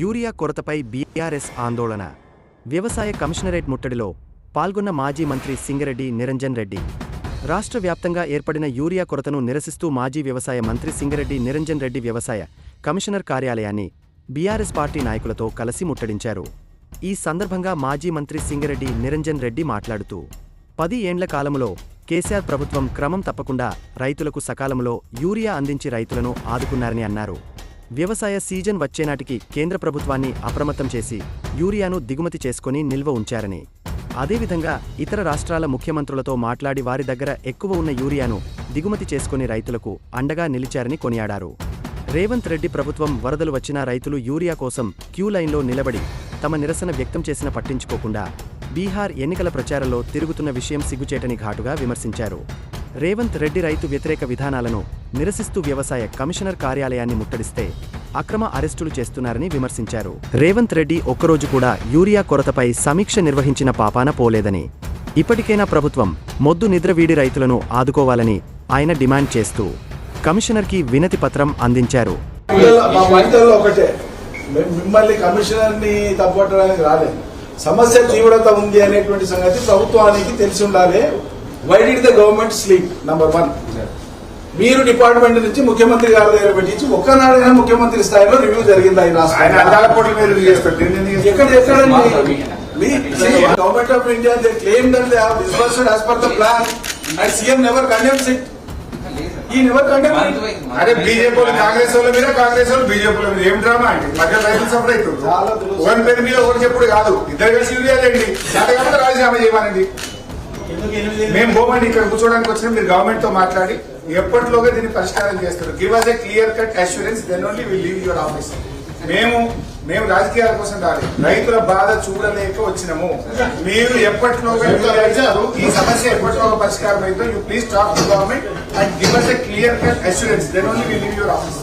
Urea కొరతపై BRS ఆందోళన. వ్యవసాయ commissionerate ముట్టడిలో పాల్గొన్న మాజీ మంత్రి సింగరెడ్డి నిరంజన్ రెడ్డి. రాష్ట్ర వ్యాప్తంగా ఏర్పడిన యూరియా కొరతను నిరసిస్తూ మాజీ వ్యవసాయ మంత్రి సింగరెడ్డి నిరంజన్ రెడ్డి వ్యవసాయ కమిషనర్ కార్యాలయాన్ని బీఆర్ఎస్ పార్టీ నాయకులతో కలిసి ముట్టడించారు. ఈ సందర్భంగా మాజీ మంత్రి సింగరెడ్డి నిరంజన్ రెడ్డి మాట్లాడుతూ పది ఏండ్ల కాలంలో కేసీఆర్ ప్రభుత్వం క్రమం తప్పకుండా రైతులకు సకాలంలో యూరియా అందించి రైతులను ఆదుకున్నారని అన్నారు. వ్యవసాయ సీజన్ వచ్చేనాటికి కేంద్ర ప్రభుత్వాన్ని అప్రమత్తం చేసి యూరియాను దిగుమతి చేసుకుని నిల్వ ఉంచారని. అదేవిధంగా ఇతర రాష్ట్రాల ముఖ్యమంత్రులతో మాట్లాడి వారి దగ్గర ఎక్కువ ఉన్న యూరియాను దిగుమతి చేసుకుని రైతులకు అండగా నిలిచారని కొనియాడారు. రేవంత్ రెడ్డి ప్రభుత్వం వరదలు వచ్చినా రైతులు యూరియా కోసం క్యూ లైన్లో నిలబడి తమ నిరసన వ్యక్తం చేసిన పట్టించుకోకుండా బీహార్ ఎన్నికల ప్రచారంలో తిరుగుతున్న విషయం సిగ్గుచేటని ఘాటుగా విమర్శించారు. రేవంత్ రెడ్డి రైతు వ్యతిరేక విధానాలను నిరసిస్తూ వ్యవసాయ కమిషనర్ కార్యాలయాన్ని ముట్టడిస్తే అక్రమ అరెస్టులు చేస్తున్నారని విమర్శించారు. రేవంత్ రెడ్డి ఒక్కరోజు కూడా యూరియా కొరతపై సమీక్ష నిర్వహించిన పాపాన పోలేదని ఇప్పటికైనా ప్రభుత్వం మొద్దు నిద్ర వీడి రైతులను ఆదుకోవాలని ఆయన డిమాండ్ చేస్తూ కమిషనర్కి వినతి పత్రం అందించారు. మిమ్మల్ని కమిషనర్ని తప్పట్టడానికి రాలేదు. సమస్య తీవ్రత ఉంది అనేటువంటి సంగతి ప్రభుత్వానికి తెలిసి ఉండాలి. Why did the government sleep number one మీరు డిపార్ట్మెంట్ నుంచి ముఖ్యమంత్రి గారి దగ్గర పెట్టించి ఒక్కనాడైనా ముఖ్యమంత్రి స్థాయిలో రివ్యూ జరిగిందా ఈ ఎక్కడ ఎక్కడండి government of India they claim that they have disbursed as per the plan and CM never condemns it ఈ నెవర్ కండెమ్ అరే బీజేపీ వాళ్ళు కాంగ్రెస్ వాళ్ళ మీద కాంగ్రెస్ వాళ్ళు బీజేపీ వాళ్ళ మీద. ఏం డ్రామా అండి? మధ్య రైతులు సఫర్ అవుతుంది. ఒకరి పేరు మీద ఒకరు చెప్పుడు కాదు. ఇద్దరు కలిసి రాజీనామా చేయమనండి. మేము పోమండి ఇక్కడ కూర్చోడానికి వచ్చిన మీరు గవర్నమెంట్తో మాట్లాడి ఎప్పటిలోగా దీన్ని పరిష్కారం చేస్తారు. Give us a clear cut assurance then only will leave your office మేము మేము రాజకీయాల కోసం రాలి రైతుల బాధ చూడలేక వచ్చినాము. మీరు ఎప్పటిలోగా ఈ సమస్య ఎప్పటిలోగా పరిష్కారం అయితే you please talk to government and give us a clear cut assurance then only will leave your office